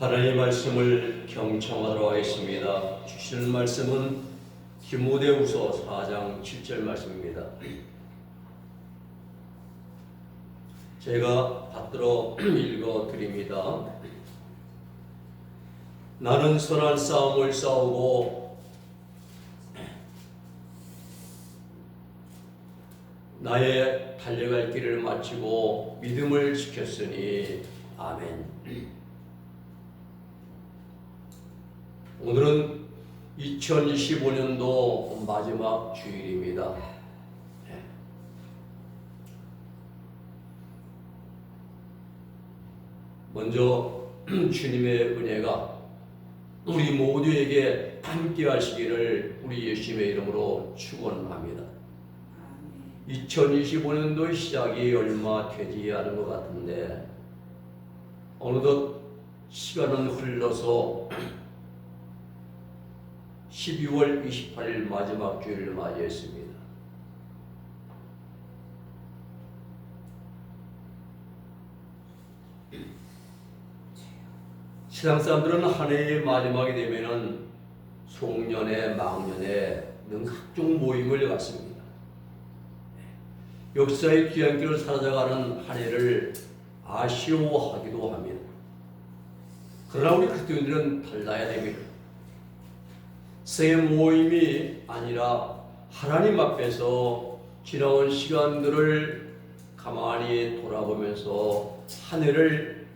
하나님의 말씀을 경청하도록 하겠습니다. 주시는 말씀은 디모데후서 4장 7절 말씀입니다. 제가 받들어 읽어 드립니다. 나는 선한 싸움을 싸우고 나의 달려갈 길을 마치고 믿음을 지켰으니 아멘. 오늘은 2025년도 마지막 주일입니다. 네. 먼저 주님의 은혜가 우리 모두에게 함께 하시기를 우리 예수님의 이름으로 축원합니다. 2025년도 시작이 얼마 되지 않은 것 같은데 어느덧 시간은 흘러서 12월 28일 마지막 주일을 맞이했습니다. 세상 사람들은 한 해의 마지막이 되면은 송년회, 망년회 등 각종 모임을 갖습니다. 역사의 귀한 길을 살아가는 한 해를 아쉬워하기도 합니다. 그러나 우리 그리스도인들은 달라야 됩니다. 새 모임이 아니라 하나님 앞에서 지나온 시간들을 가만히 돌아보면서 한 해를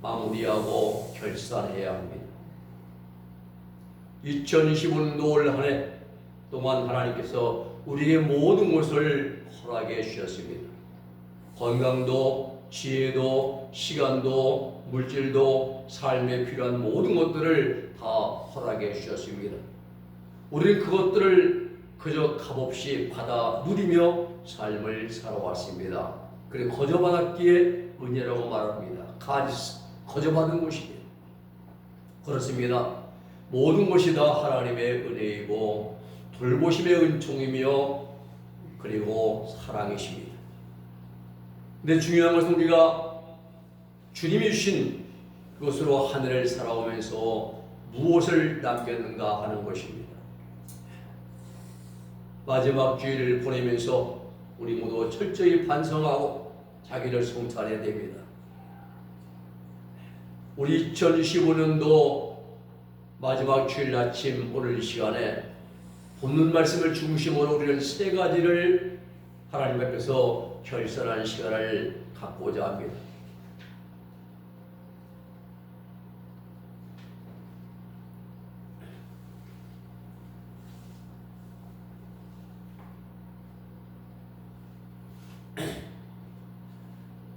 마무리하고 결산해야 합니다. 2025년도 올 한 해 동안 하나님께서 우리에게 모든 것을 허락해 주셨습니다. 건강도, 지혜도, 시간도, 물질도, 삶에 필요한 모든 것들을 다 허락해 주셨습니다. 우리는 그것들을 그저 값없이 받아 누리며 삶을 살아왔습니다. 그래 거저 받았기에 은혜라고 말합니다. 가지스 거저 받은 것이에요. 그렇습니다. 모든 것이 다 하나님의 은혜이고 돌보심의 은총이며 그리고 사랑이십니다. 근데 중요한 것은 우리가 주님이 주신 그것으로 하늘을 살아오면서 무엇을 남겼는가 하는 것입니다. 마지막 주일을 보내면서 우리 모두 철저히 반성하고 자기를 성찰해야 됩니다. 우리 2025년도 마지막 주일 아침 오늘 이 시간에 본문 말씀을 중심으로 우리는 세 가지를 하나님 앞에서 결산하는 시간을 갖고자 합니다.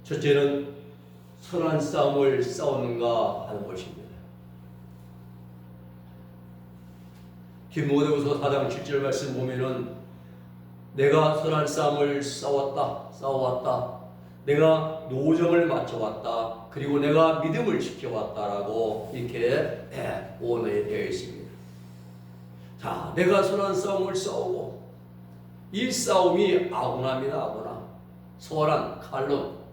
첫째는 선한 싸움을 싸우는가 하는 것입니다. 디모데후서 4장 7절 말씀 보면은 내가 선한 싸움을 싸웠다, 싸워왔다. 내가 노정을 맞춰왔다. 그리고 내가 믿음을 지켜왔다라고 이렇게 오언에 되어 있습니다. 자, 내가 선한 싸움을 싸우고 이 싸움이 아고나입니다, 아고나. 소란, 칼론.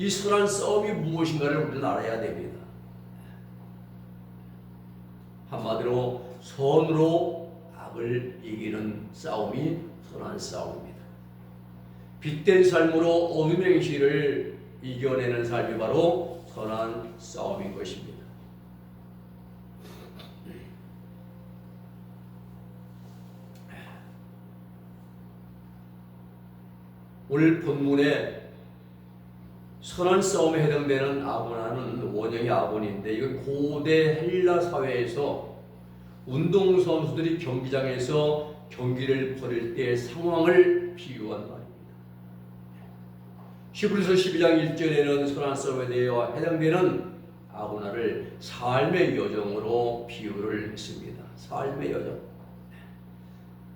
예. 이 선한 싸움이 무엇인가를 우리는 알아야 됩니다. 한마디로 선으로 악을 이기는 싸움이 선한 싸움입니다. 빛된 삶으로 어둠의 행실을 이겨내는 삶이 바로 선한 싸움인 것입니다. 오늘 본문에 선한 싸움에 해당되는 아고나는 원형이 아곤인데 이건 고대 헬라 사회에서 운동 선수들이 경기장에서 경기를 벌일 때의 상황을 비유한 말입니다. 히브리서 12장 1절에는 선한 싸움에 대해 해당되는 아고나를 삶의 여정으로 비유를 했습니다. 삶의 여정.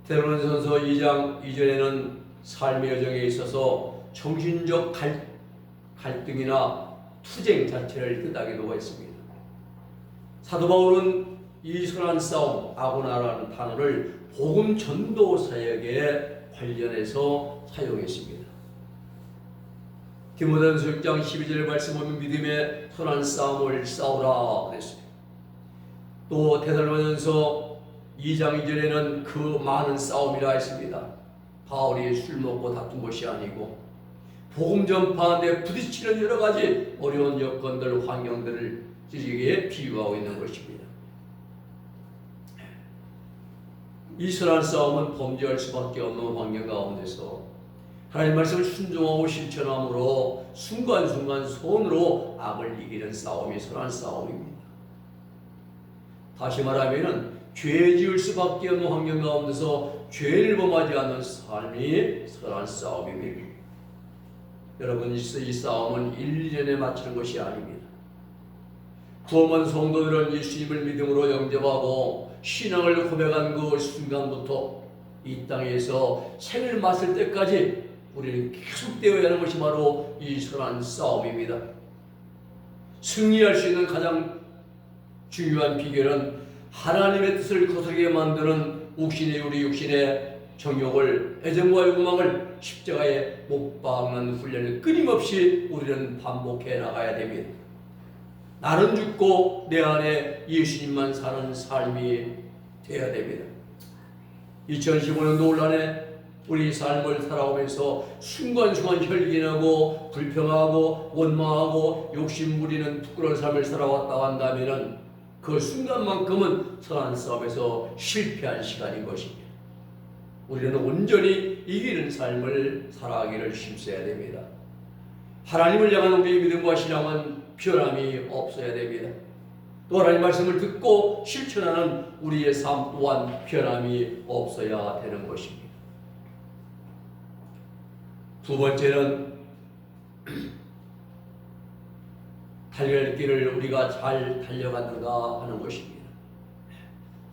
테로론선서 2장 2절에는 삶의 여정에 있어서 정신적 갈, 갈등이나 투쟁 자체를 뜻하기도 했습니다. 사도 바울은 이 선한 싸움, 아고나라는 단어를 복음 전도 사역에 관련해서 사용했습니다. 디모데전서 6장 12절 말씀 보면 믿음의 선한 싸움을 싸우라 그랬어요. 또 데살로니전서 2장 2절에는 그 많은 싸움이라 했습니다. 바울이 술 먹고 다툰 것이 아니고 복음 전파하는데 부딪히는 여러 가지 어려운 여건들, 환경들을 지지게 비유하고 있는 것입니다. 이 선한 싸움은 범죄할 수밖에 없는 환경 가운데서 하나님 말씀을 순종하고 실천함으로 순간순간 손으로 악을 이기는 싸움이 선한 싸움입니다. 다시 말하면은 죄 지을 수밖에 없는 환경 가운데서 죄를 범하지 않는 삶이 선한 싸움입니다. 여러분 이 싸움은 1, 2년에 마치는 것이 아닙니다. 구원받은 성도들은 예수님을 믿음으로 영접하고 신앙을 고백한 그 순간부터 이 땅에서 생을 맛을 때까지 우리는 계속되어야 하는 것이 바로 이 선한 싸움입니다. 승리할 수 있는 가장 중요한 비결은 하나님의 뜻을 거스르게 만드는 육신의 우리 육신의 정욕을 애정과 욕망을 십자가에 못 박는 훈련을 끊임없이 우리는 반복해 나가야 됩니다. 나는 죽고 내 안에 예수님만 사는 삶이 되어야 됩니다. 2015년도 올 한해 우리 삶을 살아오면서 순간순간 혈기나고 불평하고 원망하고 욕심 부리는 부끄러운 삶을 살아왔다 한다면은 그 순간만큼은 선한 싸움에서 실패한 시간인 것입니다. 우리는 온전히 이기는 삶을 살아가기를 힘써야 됩니다. 하나님을 향한 우리의 믿음과 신앙은 변함이 없어야 됩니다. 또 하나님 말씀을 듣고 실천하는 우리의 삶 또한 변함이 없어야 되는 것입니다. 두 번째는 달려갈 길을 우리가 잘 달려갔는가 하는 것입니다.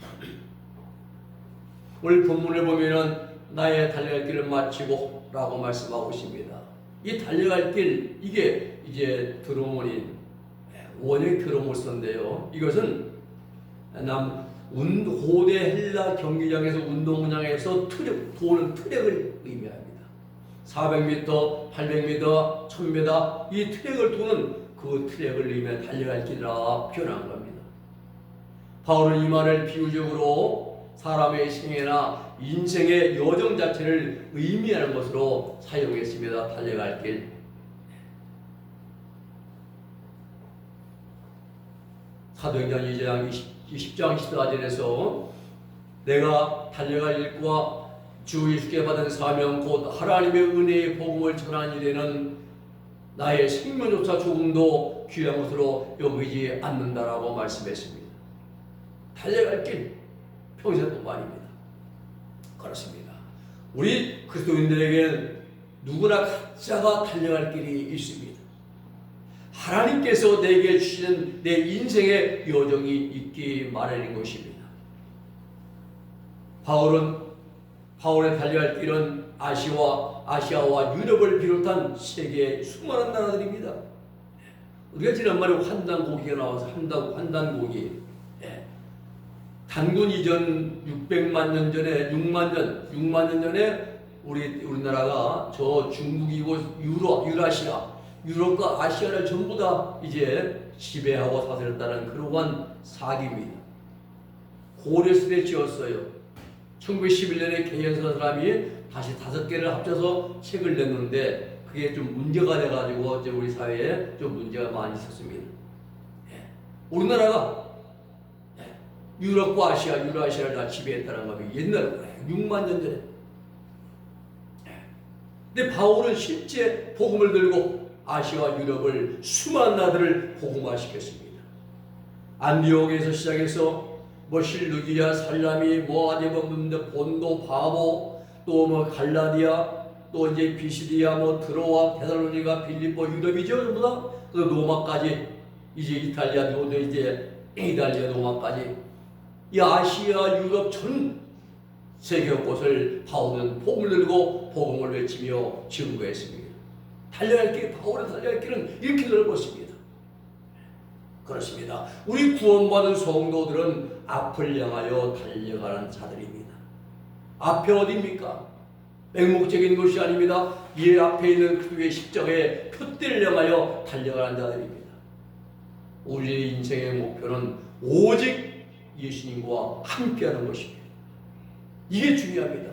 오늘 본문을 보면은 나의 달려갈 길을 마치고 라고 말씀하고 있습니다. 이 달려갈 길, 이게 이제 드로몬인 원형 드로모스인데요. 이것은 남 운, 고대 헬라 경기장에서 운동장에서 트랙, 도는 트랙을 의미합니다. 400m, 800m, 1000m 이 트랙을 도는 그 트랙을 의미해 달려갈 길이라 표현한 겁니다. 바울은 이 말을 비유적으로 사람의 생애나 인생의 여정 자체를 의미하는 것으로 사용했습니다. 달려갈 길. 사도행전 2장 20, 장 14절에서 내가 달려갈 일과 주 예수께 받은 사명 곧 하나님의 은혜의 복음을 전한 일에는 나의 생명조차 조금도 귀한 것으로 여기지 않는다라고 말씀했습니다. 달려갈 길 평생뿐만입니다. 그렇습니다. 우리 그리스도인들에게는 누구나 각자가 달려갈 길이 있습니다. 하나님께서 내게 주시는 내 인생의 여정이 있기 마련인 것입니다. 바울은 바울의 달려갈 길은 아시아와 아시아와 유럽을 비롯한 세계의 수많은 나라들입니다. 우리가 지난번에 환단고기가 나와서 환단 환단고기 예. 단군 이전 600만 년 전에 6만 년 6만 년 전에 우리 우리나라가 저 중국이고 유럽 유라시아 유럽과 아시아를 전부 다 이제 지배하고 사들였다는 그러한 사기입니다. 고려 시대 지었어요. 1911년에 개연선 사람이 다시 다섯 개를 합쳐서 책을 냈는데 그게 좀 문제가 돼가지고 이제 우리 사회에 좀 문제가 많이 있었습니다. 예. 우리나라가 예. 유럽과 아시아, 유라시아를 다 지배했다는 것이 옛날 거예요. 6만 년 전에. 예. 근데 바울은 실제 복음을 들고 아시아 유럽을 수많은 나라들을 복음화시켰습니다. 안디옥에서 시작해서 뭐 실루기야, 살라미, 뭐 아데본문데 본도, 바보, 또 뭐 갈라디아, 또 이제 비시디아, 뭐 드로아, 데살로니가, 빌립보, 유럽이죠 전부 다. 그 로마까지 이제 이탈리아, 도 이제 이탈리아 로마까지 이 아시아, 유럽 전 세계 곳을 바울은 복음을 들고 복음을 외치며 증거했습니다. 달려갈 길, 바울의 달려갈 길은 이렇게 넓었습니다. 그렇습니다. 우리 구원받은 성도들은 앞을 향하여 달려가는 자들입니다. 앞에 어디입니까? 맹목적인 것이 아닙니다. 이 앞에 있는 그의 십자가에 표대를 향하여 달려가는 자들입니다. 우리의 인생의 목표는 오직 예수님과 함께하는 것입니다. 이게 중요합니다.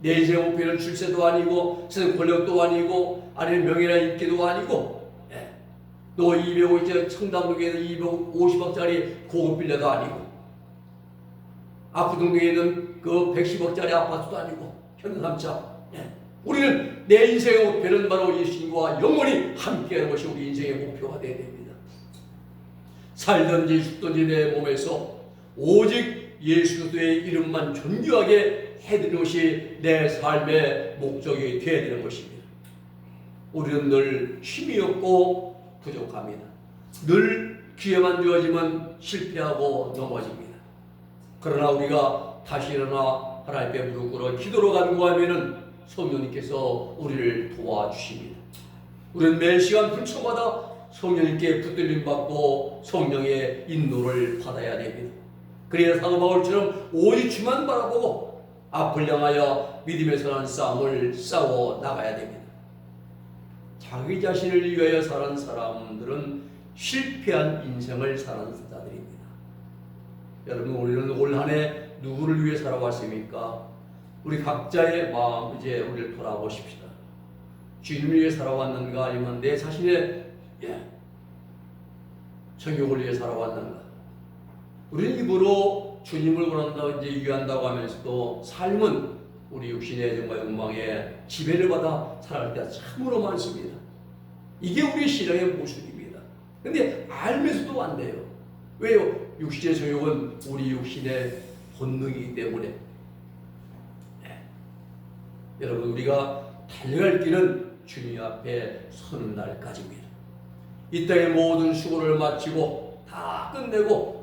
내 인생의 목표는 출세도 아니고 세상 권력도 아니고 아니면 명예나 인기도 아니고 예. 너 250, 청담동에는 250억짜리 고급 빌라도 아니고 아프동동에 있는 그 110억짜리 아파트도 아니고 현삼차 예. 우리는 내 인생의 목표는 바로 예수님과 영원히 함께하는 것이 우리 인생의 목표가 되어야 됩니다. 살든지 죽든지 내 몸에서 오직 예수 그리스도의 이름만 존귀하게 해드리는 것이 내 삶의 목적이 되어야 되는 것입니다. 우리는 늘 힘이 없고 부족합니다. 늘 기회만 주어지면 실패하고 넘어집니다. 그러나 우리가 다시 일어나 하나님께 무릎 꿇어 기도로 간구하면은 성령님께서 우리를 도와주십니다. 우리는 매 시간 분초마다 성령님께 붙들림 받고 성령의 인도를 받아야 됩니다. 그래야 사도 바울처럼 오직 주만 바라보고 앞을 향하여 믿음의 선한 싸움을 싸워 나가야 됩니다. 자기 자신을 위하여 사는 사람들은 실패한 인생을 사는 자들입니다. 여러분 우리는 올 한해 누구를 위해 살아왔습니까? 우리 각자의 마음 이제 우리를 돌아보십시다. 주님을 위해 살아왔는가 아니면 내 자신의 예, 정욕을 위해 살아왔는가? 우리는 입으로 주님을 원한다고 이제 유한다고 하면서도 삶은 우리 육신의 정말 욕망에 지배를 받아 살아갈 때가 참으로 많습니다. 이게 우리 신앙의 모습입니다. 근데 알면서도 안 돼요. 왜요? 육신의 정욕은 우리 육신의 본능이기 때문에. 네. 여러분 우리가 달려갈 길은 주님 앞에 서는 날까지입니다. 이 땅의 모든 수고를 마치고 다 끝내고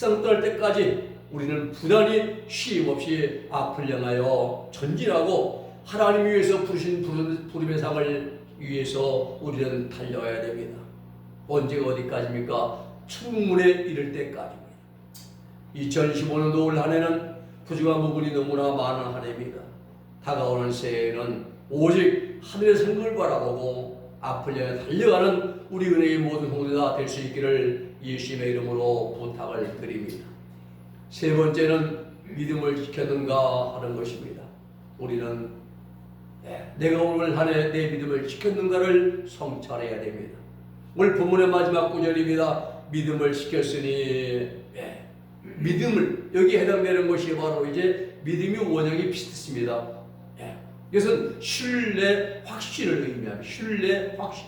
떠날 때까지 우리는 부단히 쉼 없이 앞을 향하여 전진하고 하나님 위해서 부르신 부름- 부름의 상을 위해서 우리는 달려야 됩니다. 언제가 어디까지입니까? 천국문에 이를 때까지입니다. 2015년도 올 한해는 부족한 부분이 너무나 많은 한 해입니다. 다가오는 새해에는 오직 하늘의 성을 바라보고 앞을 향해 달려가는 우리 은혜의 모든 성도가 될 수 있기를 예수님의 이름으로 부탁을 드립니다. 세 번째는 믿음을 지켰는가 하는 것입니다. 우리는 네, 내가 오늘 한해 내 믿음을 지켰는가를 성찰해야 됩니다. 오늘 본문의 마지막 구절입니다. 믿음을 지켰으니 예, 믿음을 여기 해당되는 것이 바로 이제 믿음이 원형이 비슷했습니다. 예, 이것은 신뢰 확신을 의미합니다. 신뢰 확신.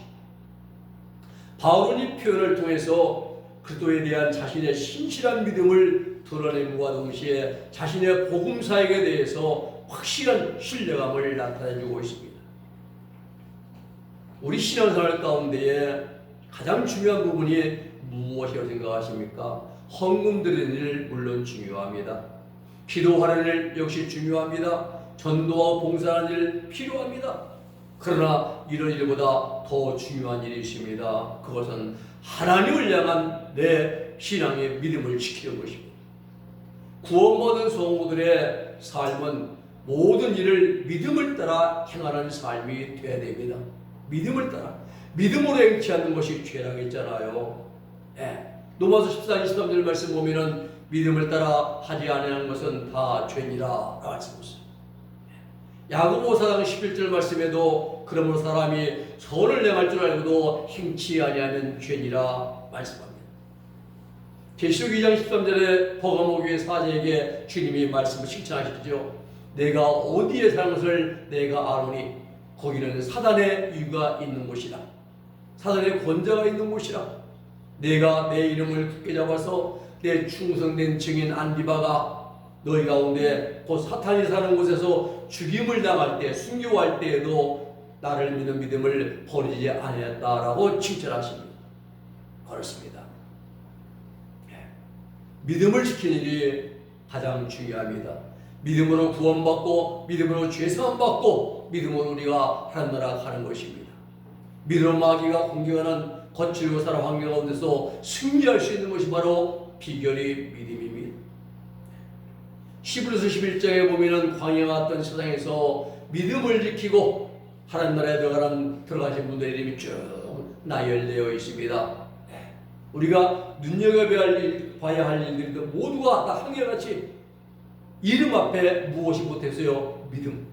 바울은 이 표현을 통해서 그리스도에 대한 자신의 신실한 믿음을 드러냄과 동시에 자신의 복음 사역에 대해서 확실한 신뢰감을 나타내주고 있습니다. 우리 신앙생활 가운데에 가장 중요한 부분이 무엇이라고 생각하십니까? 헌금 드리는 일 물론 중요합니다. 기도하는 일 역시 중요합니다. 전도와 봉사하는 일 필요합니다. 그러나 이런 일보다 더 중요한 일이 있습니다. 그것은 하나님을 향한 내 신앙의 믿음을 지키는 것입니다. 구원받은 성도들의 삶은 모든 일을 믿음을 따라 행하는 삶이 되어야 됩니다. 믿음을 따라. 믿음으로 행치 않는 것이 죄라겠잖아요. 예. 로마서 14, 23절 말씀 보면은 믿음을 따라 하지 아니하는 것은 다 죄니라 말씀하셨어요. 야고보 사장 11절 말씀에도 그러므로 사람이 선을 행할 줄 알고도 행치 아니하면 죄니라 말씀합니다. 계시록 2장 13절에 버가모 교회 사제에게 주님이 말씀을 칭찬하시죠. 내가 어디에 사는 것을 내가 아노니 거기는 사단의 이유가 있는 곳이다. 사단의 권자가 있는 곳이라. 내가 내 이름을 굳게 잡아서 내 충성된 증인 안디바가 너희 가운데 곧 사탄이 사는 곳에서 죽임을 당할 때 순교할 때에도 나를 믿는 믿음을 버리지 아니했다라고 칭찬하십니다. 그렇습니다. 예. 믿음을 지키는 일이 가장 중요합니다. 믿음으로 구원받고 믿음으로 죄사함 받고 믿음으로 우리가 하나님 나라 가는 것입니다. 믿음 마귀가 공격하는 거칠고 살아 환경 가운데서 승리할 수 있는 것이 바로 비결이 믿음입니다. 히브리서 11장에 보면은 광야 같던 세상에서 믿음을 지키고 하나님 나라에 들어가는 들어가신 분들의 이름이 쭉 나열되어 있습니다. 네. 우리가 눈여겨봐야 할 일, 봐야 할 일들도 모두가 다 한결같이 이름 앞에 무엇이 못했어요? 믿음.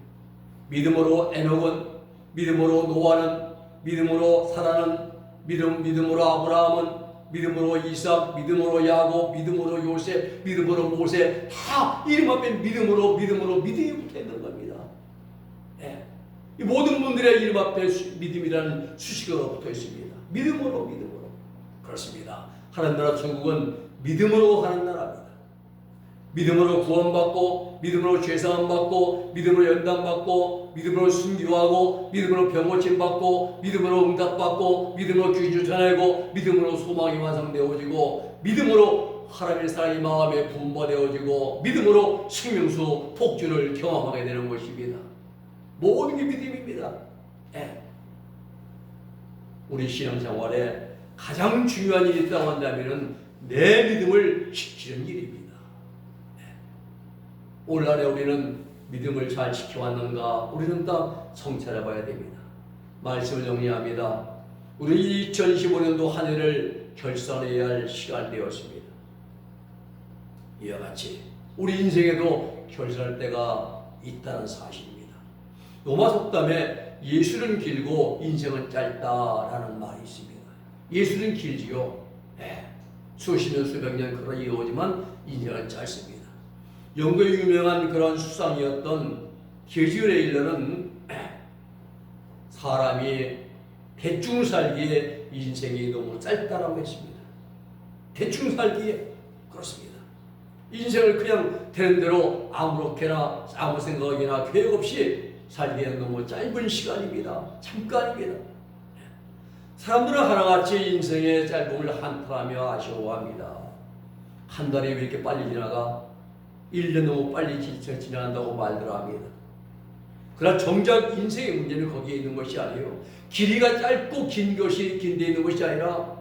믿음으로 에녹은, 믿음으로 노아는, 믿음으로 사라는, 믿음, 믿음으로 아브라함은, 믿음으로 이삭, 믿음으로 야곱, 믿음으로 요셉, 믿음으로 모세 다 이름 앞에 믿음으로 믿음으로 믿음이 붙어 있는 겁니다. 예. 이 모든 분들의 이름 앞에 수- 믿음이라는 수식어가 붙어 있습니다. 믿음으로 믿음으로 그렇습니다. 하나님 나라 천국은 믿음으로 가는 나라입니다. 믿음으로 구원받고 믿음으로 죄사함 받고 믿음으로 연단 받고 믿음으로 순교하고 믿음으로 병고침 받고 믿음으로 응답 받고 믿음으로 귀주 전하고 믿음으로 소망이 완성되어지고 믿음으로 하나님의 사랑이 마음에 분바되어지고 믿음으로 생명수 폭주를 경험하게 되는 것입니다. 모든 게 믿음입니다. 예. 우리 신앙생활에 가장 중요한 일이 있다고 한다면 내 믿음을 지키는 일입니다. 올 한해 우리는 믿음을 잘 지켜왔는가? 우리는 다 성찰해 봐야 됩니다. 말씀을 정리합니다. 우리 2015년도 한 해를 결산해야 할 시간 되었습니다. 이와 같이 우리 인생에도 결산할 때가 있다는 사실입니다. 로마 속담에 예술은 길고 인생은 짧다라는 말이 있습니다. 예술은 길지요. 네. 수십 년, 수백 년 걸어 이어오지만 인생은 짧습니다. 영국의 유명한 그런 수상이었던 게지울의 일러는 사람이 대충 살기에 인생이 너무 짧다라고 했습니다. 대충 살기에 그렇습니다. 인생을 그냥 되는 대로 아무렇게나 아무 생각이나 계획 없이 살기에는 너무 짧은 시간입니다. 잠깐입니다. 사람들은 하나같이 인생의 짧음을 한탄하며 아쉬워합니다. 한 달이 왜 이렇게 빨리 지나가? 1년 너무 빨리 지- 지나간다고 말들 합니다. 그러나 정작 인생의 문제는 거기에 있는 것이 아니에요. 길이가 짧고 긴 것이 긴데 있는 것이 아니라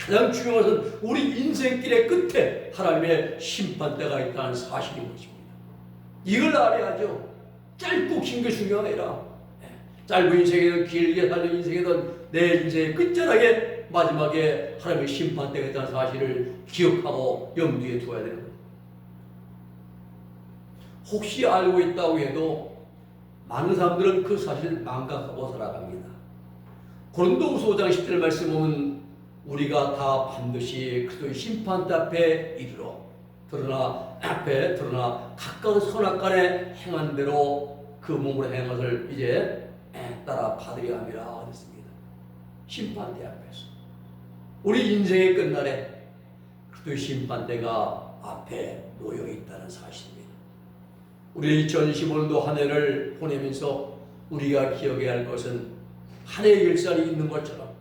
가장 중요한 것은 우리 인생길의 끝에 하나님의 심판대가 있다는 사실인 것입니다. 이걸 알아야죠. 짧고 긴 게 중요한 게 아니라 예, 짧은 인생이든 길게 살는 인생이든 내 인생의 끝자락에 마지막에 하나님의 심판대가 있다는 사실을 기억하고 염두에 두어야 되는. 혹시 알고 있다고 해도 많은 사람들은 그 사실을 망각하고 살아갑니다. 고린도후서 5장 10절 말씀 보면 우리가 다 반드시 그리스도의 심판 앞에 이르러 드러나 앞에 드러나 각각 선악 간에 행한 대로 그 몸으로 행한 것을 이제 따라 받으려 함이라 그랬습니다. 심판대 앞에서 우리 인생의 끝날에 그리스도의 심판대가 앞에 놓여 있다는 사실입니다. 우리 2015년도 한 해를 보내면서 우리가 기억해야 할 것은 한 해의 결산이 있는 것처럼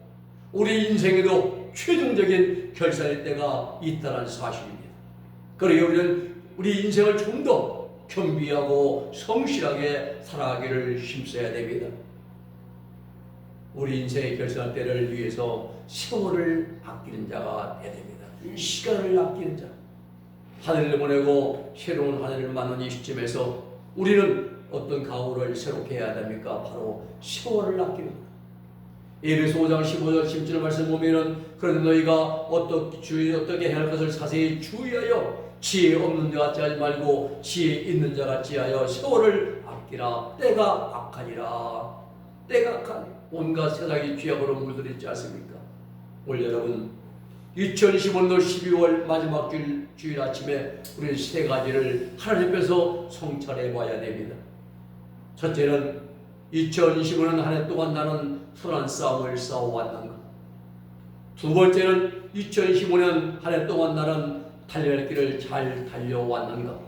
우리 인생에도 최종적인 결산의 때가 있다는 사실입니다. 그러기 우리는 우리 인생을 좀 더 겸비하고 성실하게 살아가기를 힘써야 됩니다. 우리 인생의 결산 때를 위해서 세월을 아끼는 자가 되야 됩니다. 시간을 아끼는 자. 한 해를 보내고 새로운 한 해를 맞는 이 시점에서 우리는 어떤 각오를 새롭게 해야 됩니까? 바로 세월을 것. 예배소 5장 15절 10절 말씀 보면은 그런 너희가 어떻게 주의 어떻게 해야 할 것을 자세히 주의하여 지혜 없는 자 같이 하지 말고 지혜 있는 자 같이 하여 세월을 아끼라 때가 악하니라 때가 악하니 온갖 세상이 죄악으로 물들있지 않습니까? 올 여러분 2015년도 12월 마지막 주일, 주일 아침에 우리 세 가지를 하나님 앞에서 성찰해 봐야 됩니다. 첫째는 2025년 한 해 동안 나는 선한 싸움을 싸워왔는가. 두 번째는 2015년 한 해 동안 나는 달려갈 길을 잘 달려왔는가.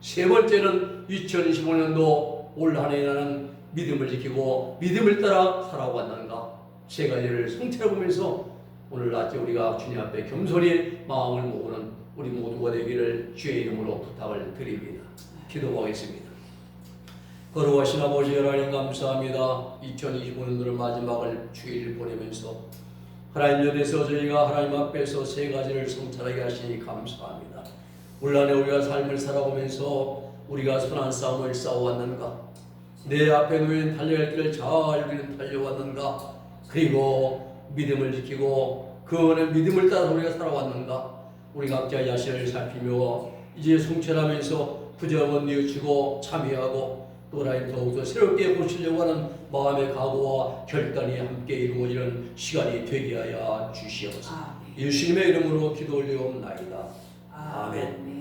세 번째는 2025년도 올 한 해 나는 믿음을 지키고 믿음을 따라 살아왔는가. 세 가지를 성찰해 보면서 오늘 낮에 우리가 주님 앞에 겸손히 마음을 모으는 우리 모두가 되기를 주의 이름으로 부탁을 드립니다. 기도하겠습니다. 거룩하신 아버지 하나님 감사합니다. 2025년도를 마지막을 주일 보내면서 하나님 연에서 저희가 하나님 앞에서 세 가지를 성찰하게 하시니 감사합니다. 올 한해 우리가 삶을 살아오면서 우리가 선한 싸움을 싸워왔는가? 내 앞에 놓인 달려갈 길을 잘 달려왔는가? 그리고 믿음을 지키고 그 안에 믿음을 따라 우리가 살아왔는가? 우리 각자 야신을 살피며 이제 성찰하면서 부정은 뉘우치고 참여하고 또 하나님 더욱더 새롭게 보시려고 하는 마음의 각오와 결단이 함께 이루어지는 시간이 되게 하여 주시옵소서. 예수님의 이름으로 기도 올리옵나이다. 아멘.